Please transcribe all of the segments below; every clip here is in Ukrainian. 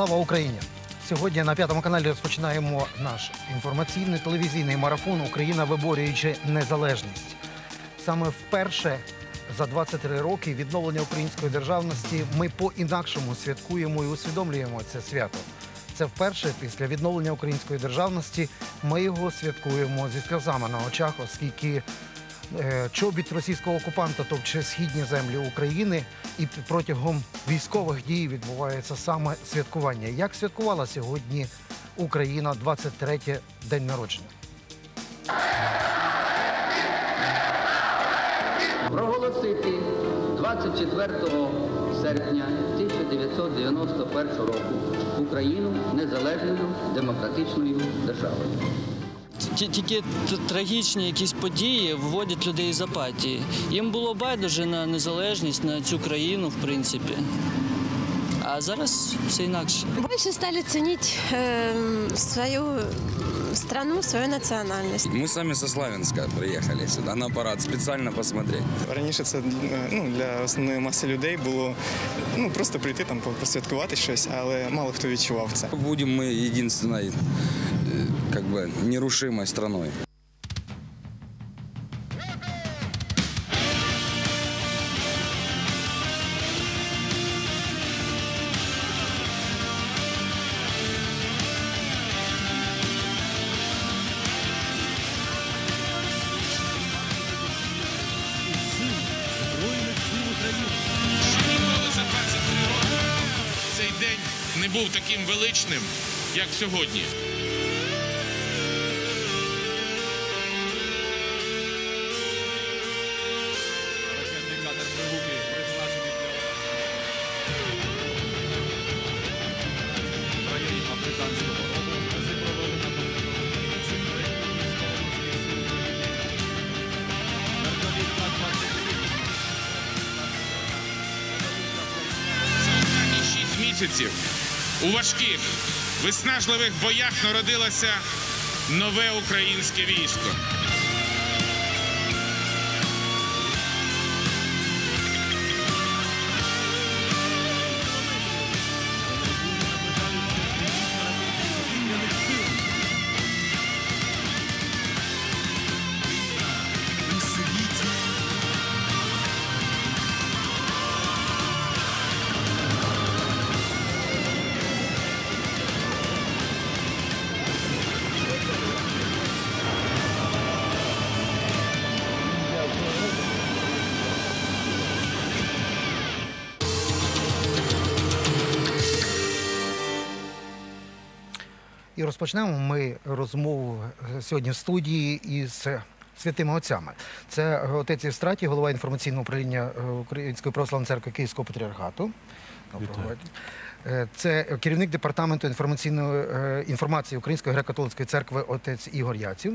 Слава Україні! Сьогодні на п'ятому каналі розпочинаємо наш інформаційний телевізійний марафон Україна виборюючи незалежність. Саме вперше за 23 роки відновлення української державності ми по-інакшому святкуємо і усвідомлюємо це свято. Це вперше після відновлення української державності ми його святкуємо зі сльозами на очах, оскільки чобіт російського окупанта товче східні землі України, і протягом військових дій відбувається саме святкування. Як святкувала сьогодні Україна 23 день народження? проголосити 24 серпня 1991 року Україну незалежною демократичною державою Ті- Тільки т- трагічні якісь події вводять людей з апатії. Їм було байдуже на незалежність, на цю країну, в принципі. А зараз все інакше. Больше стали ценить э, свою страну, свою национальность. Мы сами со Славянска приехали сюда на парад специально посмотреть. Раніше це е, ну, для основної маси людей було ну, просто прийти там по- посвяткувати щось, але мало хто відчував це. Будем мы единственной э, как бы нерушимой страной. Ніколи за 23 роки цей день не був таким величним, як сьогодні. Місяців у важких, виснажливих боях народилося нове українське військо. І розпочнемо ми розмову е, сьогодні в студії із е, святими отцями. Це отець Євстратій, голова інформаційного управління е, Української православної церкви Київського патріархату. Доброго. Е, Це керівник департаменту інформаційної е, інформації Української греко-католицької церкви отець Ігор Яців.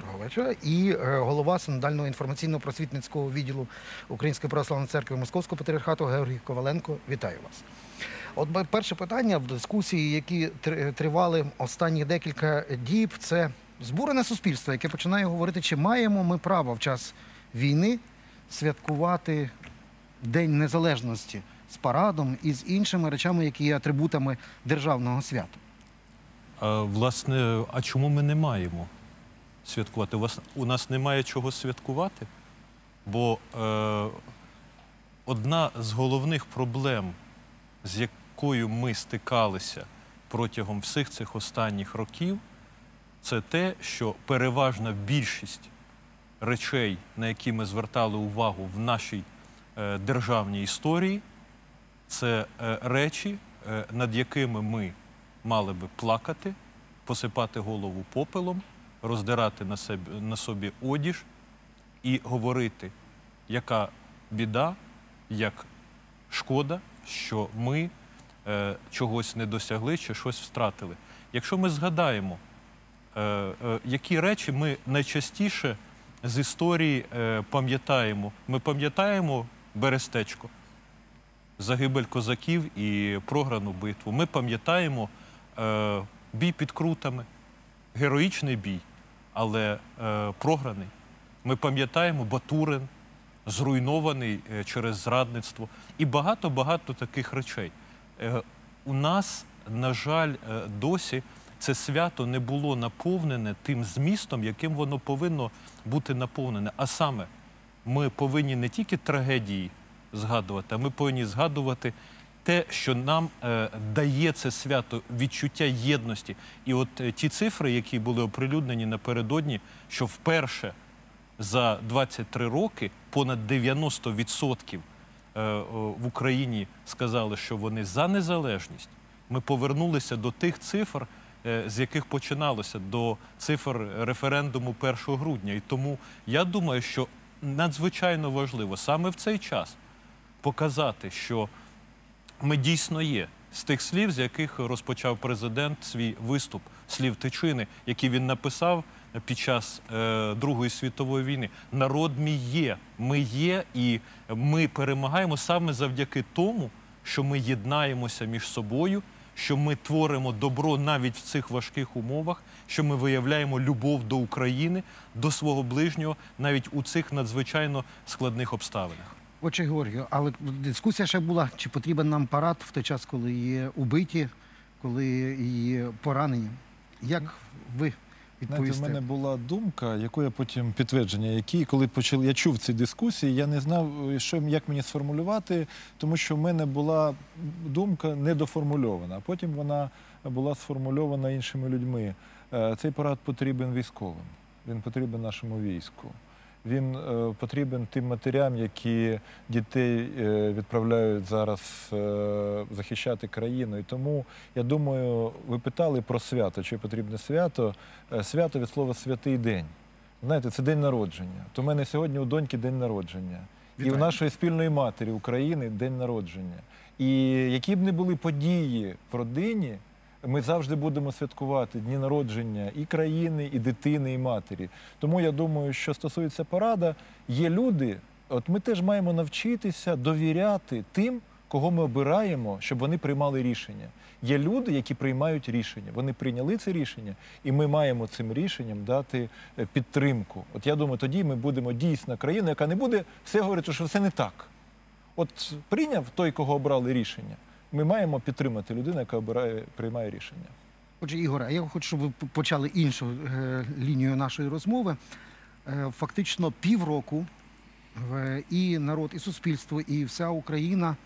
Доброго вечора. І е, голова синодального інформаційно-просвітницького відділу Української православної церкви Московського патріархату Георгій Коваленко. Вітаю вас. От перше питання в дискусії, які тривали останні декілька діб, це збурене суспільство, яке починає говорити, чи маємо ми право в час війни святкувати День Незалежності з парадом і з іншими речами, які є атрибутами державного свята. Власне, а чому ми не маємо святкувати? У, вас, у нас немає чого святкувати? Бо е, одна з головних проблем, з якою ми стикалися протягом всіх цих останніх років, це те, що переважна більшість речей, на які ми звертали увагу в нашій е, державній історії, це е, речі, е, над якими ми мали би плакати, посипати голову попелом, роздирати на, себе, на собі одіж і говорити, яка біда, як шкода, що ми е, чогось не досягли чи щось втратили. Якщо ми згадаємо, е, е, які речі ми найчастіше з історії е, пам'ятаємо, ми пам'ятаємо Берестечко загибель козаків і програну битву. Ми пам'ятаємо е, бій під крутами, героїчний бій, але е, програний. Ми пам'ятаємо Батурин, зруйнований е, через зрадництво, і багато-багато таких речей. Е, у нас на жаль, е, досі це свято не було наповнене тим змістом, яким воно повинно бути наповнене. А саме, ми повинні не тільки трагедії згадувати, а ми повинні згадувати те, що нам е, дає це свято відчуття єдності. І от е, ті цифри, які були оприлюднені напередодні, що вперше за 23 роки понад 90% е, о, в Україні сказали, що вони за незалежність. Ми повернулися до тих цифр, е, з яких починалося, до цифр референдуму 1 грудня. І тому я думаю, що надзвичайно важливо саме в цей час показати, що ми дійсно є з тих слів, з яких розпочав президент свій виступ, слів Тичини, які він написав під час е, Другої світової війни. Народ мій є, ми є, і ми перемагаємо саме завдяки тому, що ми єднаємося між собою, що ми творимо добро навіть в цих важких умовах, що ми виявляємо любов до України, до свого ближнього, навіть у цих надзвичайно складних обставинах. Отже, Георгію, але дискусія ще була, чи потрібен нам парад в той час, коли є убиті, коли є поранені. Як ви Знаєте, в мене була думка, яку я потім підтвердження, які, коли почали, я чув ці дискусії, я не знав, що як мені сформулювати, тому що в мене була думка недоформульована. А потім вона була сформульована іншими людьми. Е, Цей парад потрібен військовим, він потрібен нашому війську. Він е, потрібен тим матерям, які дітей е, відправляють зараз е, захищати країну. І тому я думаю, ви питали про свято, чи потрібне свято. Е, Свято від слова святий день. Знаєте, це день народження. То в мене сьогодні у доньки день народження. І у нашої спільної матері України день народження. І які б не були події в родині, ми завжди будемо святкувати дні народження і країни, і дитини, і матері. Тому я думаю, що стосується парада, є люди. От ми теж маємо навчитися довіряти тим, кого ми обираємо, щоб вони приймали рішення. Є люди, які приймають рішення. Вони прийняли це рішення, і ми маємо цим рішенням дати е, підтримку. От я думаю, тоді ми будемо дійсна країна, яка не буде все говорити, що все не так. От прийняв той, кого обрали рішення. Ми маємо підтримати людину, яка обирає, приймає рішення. Отже, Ігоре, а я хочу, щоб ви почали іншу е, лінію нашої розмови. Е, фактично півроку е, і народ, і суспільство, і вся Україна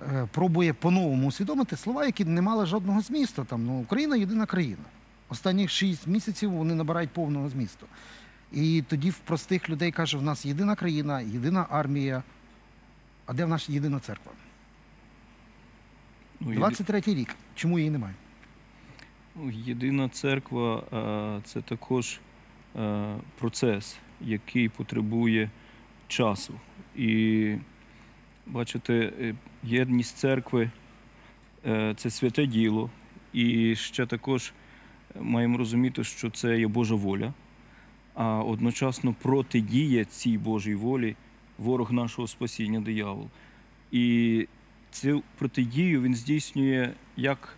е, пробує по-новому усвідомити слова, які не мали жодного змісту. Там, ну, Україна єдина країна. Останніх шість місяців вони набирають повного змісту. І тоді в простих людей каже, в нас єдина країна, єдина армія. А де в нас єдина церква? Ну, 23-й рік. Чому її немає? ну, Єдина церква е, це також е, процес, який потребує часу. І бачите, е, єдність церкви е, це святе діло. І ще також маємо розуміти, що це є Божа воля, а одночасно протидіє цій Божій волі ворог нашого спасіння, диявол. І цю протидію він здійснює як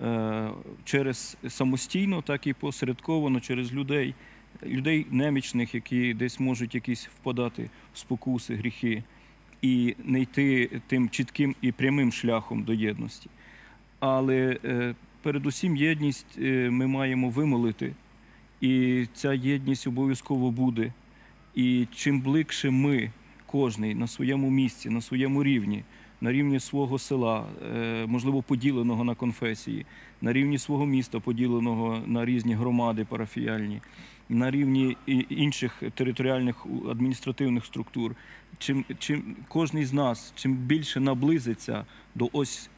е, через самостійно, так і посередковано через людей, людей немічних, які десь можуть якісь впадати в спокуси, гріхи, і не йти тим чітким і прямим шляхом до єдності. Але е, передусім єдність е, ми маємо вимолити, і ця єдність обов'язково буде. І чим ближче ми, кожний на своєму місці, на своєму рівні, на рівні свого села, е, можливо, поділеного на конфесії, на рівні свого міста, поділеного на різні громади парафіяльні, на рівні інших територіальних адміністративних структур. Чим, чим кожний з нас чим більше наблизиться до ось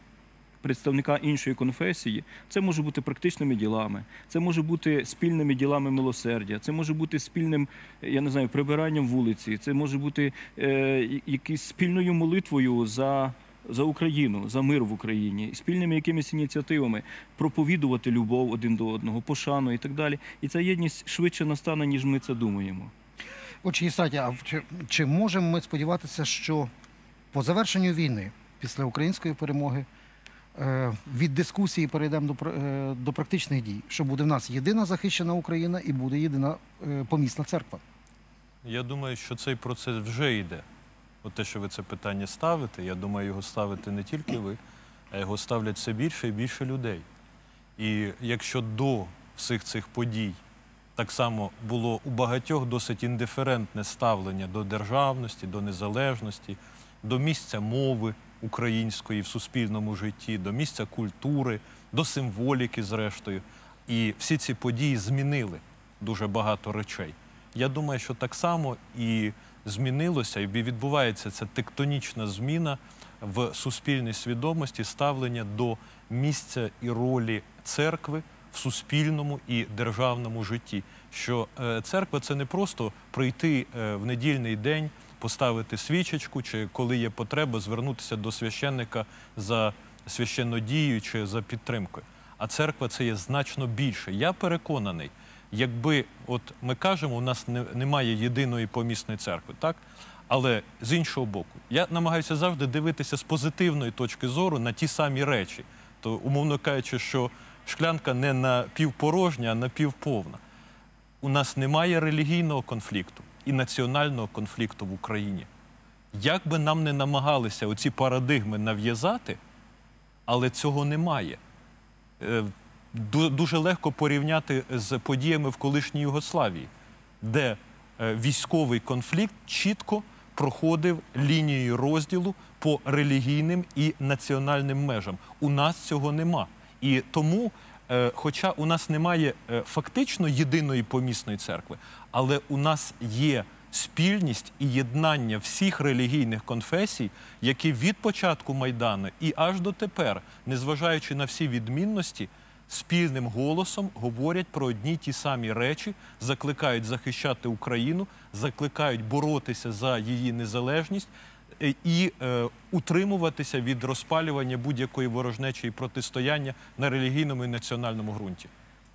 представника іншої конфесії, це може бути практичними ділами, це може бути спільними ділами милосердя, це може бути спільним, я не знаю, прибиранням вулиці, це може бути е, якісь спільною молитвою за. За Україну, за мир в Україні, спільними якимись ініціативами проповідувати любов один до одного, пошану і так далі. І ця єдність швидше настане, ніж ми це думаємо. Отже, Єстраті, а чи, чи можемо ми сподіватися, що по завершенню війни, після української перемоги, від дискусії перейдемо до, е, до практичних дій, що буде в нас єдина захищена Україна і буде єдина е, помісна церква? Я думаю, що цей процес вже йде. От те, що ви це питання ставите, я думаю, його ставите не тільки ви, а його ставлять все більше і більше людей. І якщо до всіх цих подій так само було у багатьох досить індиферентне ставлення до державності, до незалежності, до місця мови української в суспільному житті, до місця культури, до символіки, зрештою. І всі ці події змінили дуже багато речей. Я думаю, що так само і змінилося, і відбувається ця тектонічна зміна в суспільній свідомості ставлення до місця і ролі церкви в суспільному і державному житті. Що е, церква це не просто прийти е, в недільний день, поставити свічечку, чи коли є потреба звернутися до священника за священнодією чи за підтримкою. А церква це є значно більше. Я переконаний, якби от ми кажемо, у нас не, немає єдиної помісної церкви, так? Але з іншого боку, я намагаюся завжди дивитися з позитивної точки зору на ті самі речі. То, умовно кажучи, що шклянка не напівпорожня, а напівповна. У нас немає релігійного конфлікту і національного конфлікту в Україні. Як би нам не намагалися оці парадигми нав'язати, але цього немає. Е, Дуже легко порівняти з подіями в колишній Югославії, де е, військовий конфлікт чітко проходив лінією розділу по релігійним і національним межам. У нас цього нема. І тому, хоча у нас немає е, фактично єдиної помісної церкви, але у нас є спільність і єднання всіх релігійних конфесій, які від початку Майдану і аж дотепер, незважаючи на всі відмінності, спільним голосом говорять про одні ті самі речі, закликають захищати Україну, закликають боротися за її незалежність е, і е, утримуватися від розпалювання будь-якої ворожнечі протистояння на релігійному і національному ґрунті.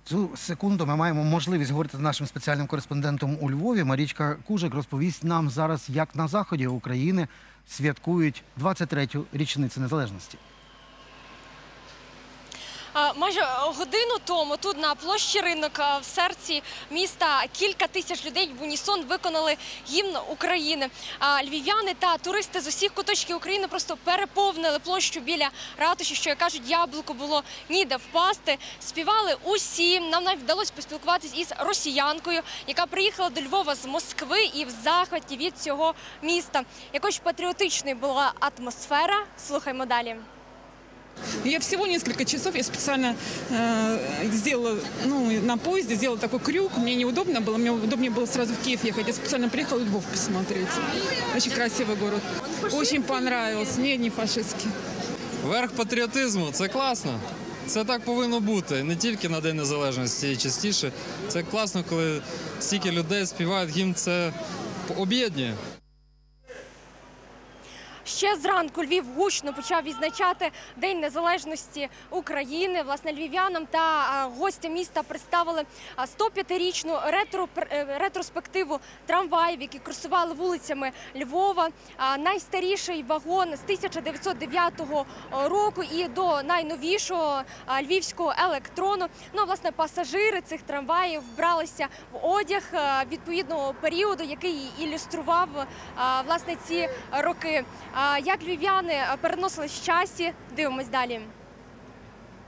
Цю секунду ми маємо можливість говорити з нашим спеціальним кореспондентом у Львові. Марічка Кужик розповість нам зараз, як на заході України святкують 23-ю річницю незалежності. Майже годину тому тут на площі ринок в серці міста кілька тисяч людей в унісон виконали гімн України. Львів'яни та туристи з усіх куточків України просто переповнили площу біля ратуші, що як кажуть, яблуко було ніде впасти. Співали усі. Нам навіть вдалося поспілкуватись із росіянкою, яка приїхала до Львова з Москви і в захваті від цього міста. Якось патріотичною була атмосфера. Слухаймо далі. Я всего несколько часов, я специально э, сделала, ну, на поезде сделала такой крюк. Мне неудобно было, мне удобнее было сразу в Киев ехать. Я специально приехала Львов посмотреть. Очень красивый город. Очень понравился. Не, не фашистский. Верх патріотизму це класно. Це так повинно бути. Не тільки на День Незалежності, і частіше. Це класно, коли стільки людей співають гімн, це об'єднує. Ще зранку Львів гучно почав відзначати День Незалежності України. Власне, львів'янам та гостям міста представили а, 105-річну ретро, е, ретроспективу трамваїв, які курсували вулицями Львова. Найстаріший вагон з 1909 року і до найновішого львівського електрону. Ну, власне, пасажири цих трамваїв вбралися в одяг відповідного періоду, який ілюстрував власне ці роки. Як львів'яни переносились в часі? Дивимось далі.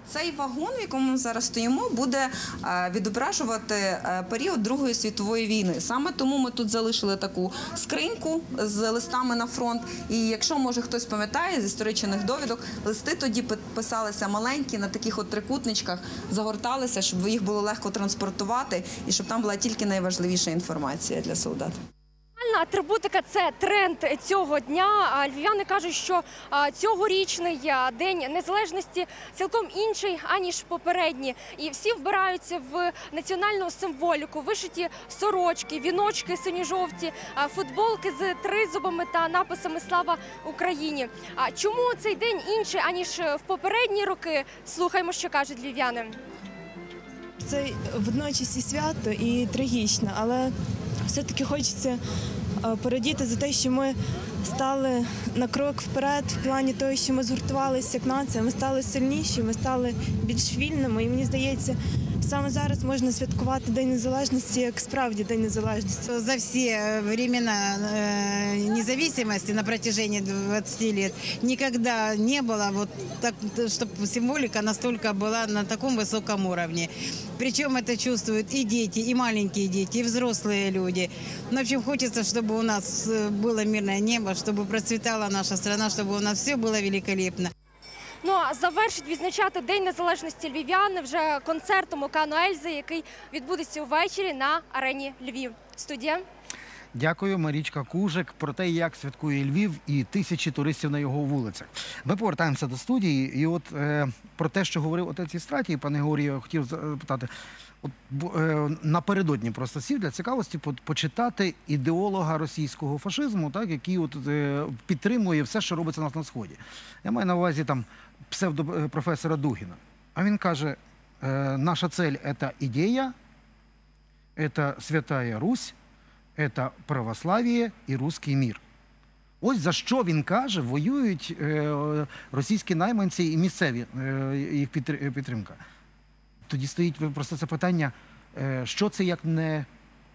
Цей вагон, в якому ми зараз стоїмо, буде е, відображувати е, період Другої світової війни. Саме тому ми тут залишили таку скриньку з листами на фронт. І якщо може хтось пам'ятає з історичних довідок, листи тоді пи- писалися маленькі на таких от трикутничках, загорталися, щоб їх було легко транспортувати і щоб там була тільки найважливіша інформація для солдат. Національна атрибутика це тренд цього дня. Львів'яни кажуть, що цьогорічний день незалежності цілком інший аніж попередні, і всі вбираються в національну символіку, вишиті сорочки, віночки синьо-жовті, футболки з тризубами та написами Слава Україні. А чому цей день інший аніж в попередні роки? Слухаймо, що кажуть львів'яни. Це водночас і свято, і трагічно, але все-таки хочеться порадіти за те, що ми стали на крок вперед в плані того, що ми згуртувалися як нація, ми стали сильніші, ми стали більш вільними. І мені здається, саме зараз можна святкувати День Незалежності як справді День Незалежності. За все времена э, независимости на протяжении 20 лет никогда не было вот так, чтобы символика настолько была на таком высоком уровне. Причем это чувствуют и дети, и маленькие дети, и взрослые люди. Ну, в общем, хочется, чтобы у нас э, было мирное небо, чтобы процветала наша страна, чтобы у нас все было великолепно. Ну а завершить відзначати День Незалежності львів'яни вже концертом Окану Ельзи, який відбудеться увечері на арені Львів. Студія. Дякую, Марічка Кужик, про те, як святкує Львів і тисячі туристів на його вулицях. Ми повертаємося до студії, і от е, про те, що говорив отець Істратії, пане Георгію, я хотів запитати. Е, напередодні просто сів для цікавості почитати ідеолога російського фашизму, який е, підтримує все, що робиться у нас на сході. Я маю на увазі псевдопрофесора Дугіна. А він каже: е, наша цель це ідея, це Святая Русь, це православ'я і русський мір. Ось за що він каже, воюють е, російські найманці і місцеві е, їх підтр- підтримка. Тоді стоїть просто це питання, е, що це як не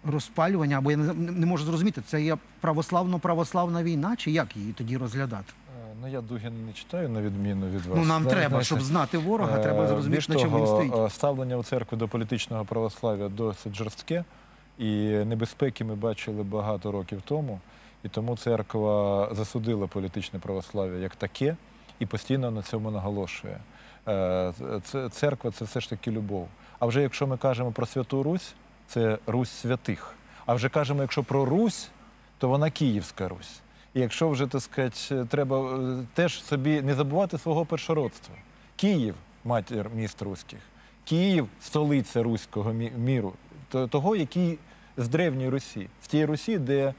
розпалювання, або я не, не можу зрозуміти, це є православно-православна війна, чи як її тоді розглядати? Е, Ну, я Дугін не читаю на відміну від вас. Ну, нам Зна- треба, знаєте, щоб знати ворога, е, треба зрозуміти, більш на чому він стоїть. Ставлення у церкви до політичного православ'я досить жорстке, і небезпеки ми бачили багато років тому. І тому церква засудила політичне православ'я як таке і постійно на цьому наголошує. Е, це- Церква це все ж таки любов. А вже якщо ми кажемо про Святу Русь, це Русь святих. А вже кажемо, якщо про Русь, то вона Київська Русь. І якщо вже так сказати, треба е, теж собі не забувати свого першородства. Київ матір міст руських, Київ столиця руського міру, то- того, який з древньої Русі, з тієї Русі, де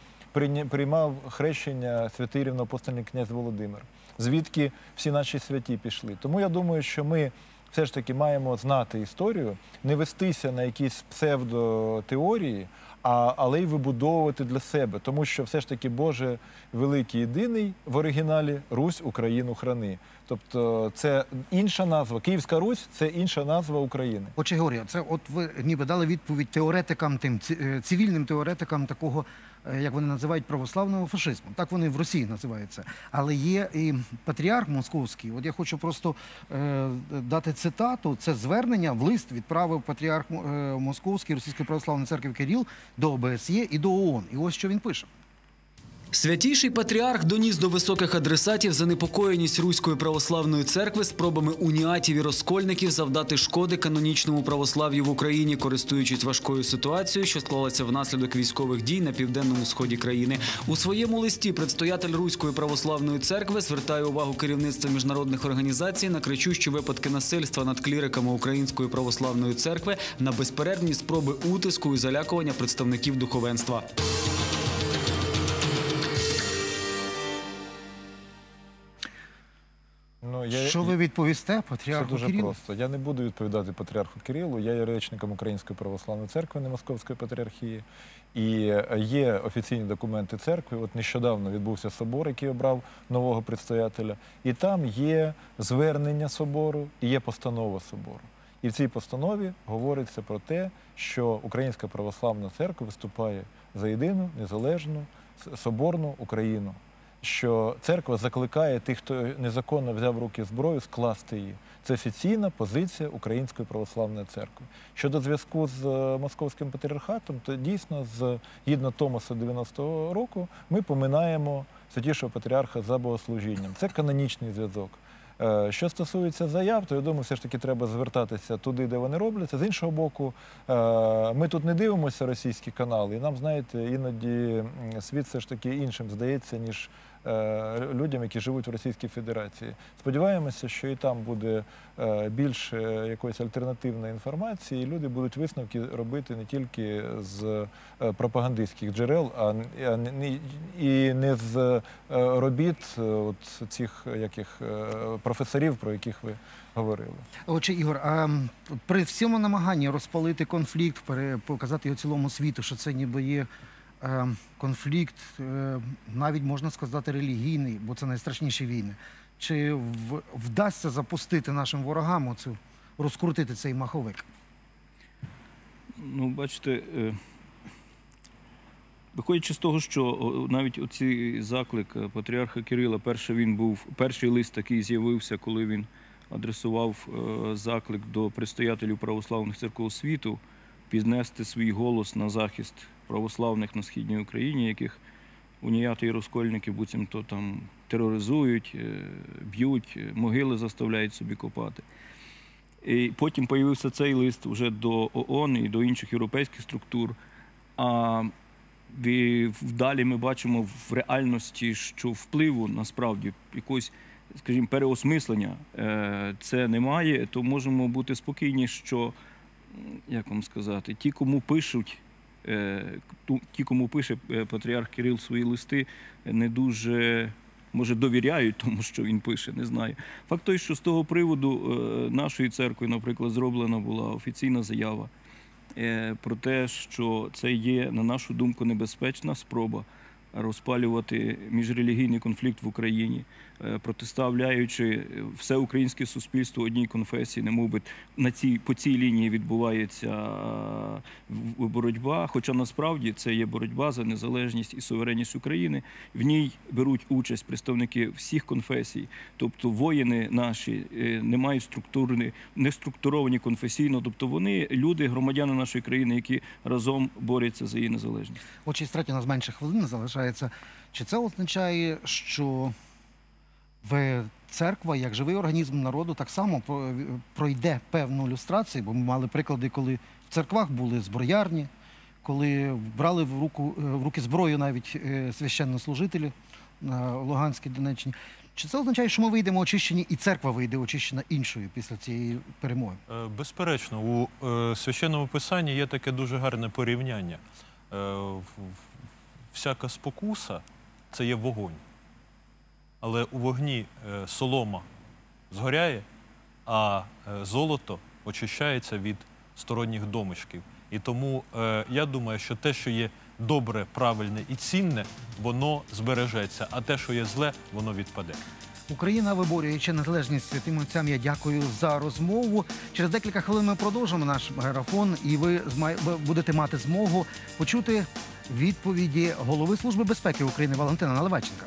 приймав хрещення святий рівноапостольний князь Володимир, звідки всі наші святі пішли. Тому я думаю, що ми все ж таки маємо знати історію, не вестися на якісь псевдотеорії, а, але й вибудовувати для себе, тому що все ж таки Боже великий єдиний в оригіналі Русь Україну храни. Тобто це інша назва. Київська Русь це інша назва України. Отже, Георгія, це от ви ніби дали відповідь теоретикам, тим е, цивільним теоретикам такого, як вони називають, православного фашизму. Так вони в Росії називаються. Але є і патріарх московський. От я хочу просто е, дати цитату. Це звернення в лист відправив патріарх е, Московський Російської православної церкви Кирил до ОБСЄ і до ООН. І ось що він пише. Святіший патріарх доніс до високих адресатів занепокоєність Руської православної церкви спробами уніатів і розкольників завдати шкоди канонічному православ'ю в Україні, користуючись важкою ситуацією, що склалася внаслідок військових дій на південному сході країни. У своєму листі предстоятель Руської православної церкви звертає увагу керівництва міжнародних організацій на кричущі випадки насильства над кліриками Української православної церкви на безперервні спроби утиску і залякування представників духовенства. Ну, я, Що ви відповісте патріарху Це дуже Кирилу? просто. Я не буду відповідати патріарху Кирилу. Я є речником Української православної церкви, не Московської патріархії. І є офіційні документи церкви. От нещодавно відбувся собор, який обрав нового предстоятеля. І там є звернення собору і є постанова собору. І в цій постанові говориться про те, що Українська православна церква виступає за єдину, незалежну, соборну Україну що церква закликає тих, хто незаконно взяв руки зброю, скласти її. Це офіційна позиція Української православної церкви. Щодо зв'язку з е, московським патріархатом, то дійсно, з гідно Томаса 90-го року, ми поминаємо святішого патріарха за богослужінням. Це канонічний зв'язок. Е, Що стосується заяв, то я думаю, все ж таки треба звертатися туди, де вони робляться. З іншого боку, е, ми тут не дивимося російські канали, і нам, знаєте, іноді світ все ж таки іншим здається, ніж людям, які живуть в Російській Федерації. Сподіваємося, що і там буде е, більше якоїсь альтернативної інформації, і люди будуть висновки робити не тільки з е, пропагандистських джерел, а і не з е, робіт е, от цих яких е, професорів, про яких ви говорили. Отже, Ігор, а при всьому намаганні розпалити конфлікт, показати його цілому світу, що це ніби є е, конфлікт, е, навіть можна сказати, релігійний, бо це найстрашніші війни. Чи вдасться запустити нашим ворогам оцю, розкрутити цей маховик? Ну, бачите, е, виходячи з того, що навіть оцей заклик е, патріарха Кирила, перший він був, перший лист такий з'явився, коли він адресував заклик до предстоятелів православних церков світу піднести свій голос на захист православних на східній Україні, яких уніяти і розкольники буцімто там тероризують, е, б'ють, е, могили заставляють собі копати. І потім появився цей лист вже до ООН і до інших європейських структур. А і вдалі ми бачимо в реальності, що впливу насправді якогось, скажімо, переосмислення е, це немає, то можемо бути спокійні, що як вам сказати, ті, кому пишуть, ті, кому пише е, патріарх Кирил свої листи, не дуже може довіряють тому, що він пише, не знаю. Факт той, що з того приводу е, нашої церкви, наприклад, зроблена була офіційна заява е, про те, що це є, на нашу думку, небезпечна спроба розпалювати міжрелігійний конфлікт в Україні, е, протиставляючи все українське суспільство одній конфесії, немов би на цій по цій лінії відбувається е, боротьба. Хоча насправді це є боротьба за незалежність і суверенність України. В ній беруть участь представники всіх конфесій, тобто воїни наші е, не мають структури, не структуровані конфесійно, тобто вони люди, громадяни нашої країни, які разом борються за її незалежність. От 6 у нас менше хвилин залишається. Чи це означає, що в церква, як живий організм народу, так само пройде певну люстрацію? Бо ми мали приклади, коли в церквах були зброярні, коли брали в руку е, в руки зброю навіть е, священнослужителі на Луганській Донеччині. Чи це означає, що ми вийдемо очищені, і церква вийде очищена іншою після цієї перемоги? Е, Безперечно, у е, священному писанні є таке дуже гарне порівняння. Е, Всяка спокуса це є вогонь. Але у вогні е, солома згоряє, а е, золото очищається від сторонніх домишків. І тому е, я думаю, що те, що є добре, правильне і цінне, воно збережеться, а те, що є зле, воно відпаде. Україна виборюючи незалежність святим отцям. Я дякую за розмову. Через декілька хвилин ми продовжимо наш марафон, і ви будете мати змогу почути відповіді голови служби безпеки України Валентина Наливайченка.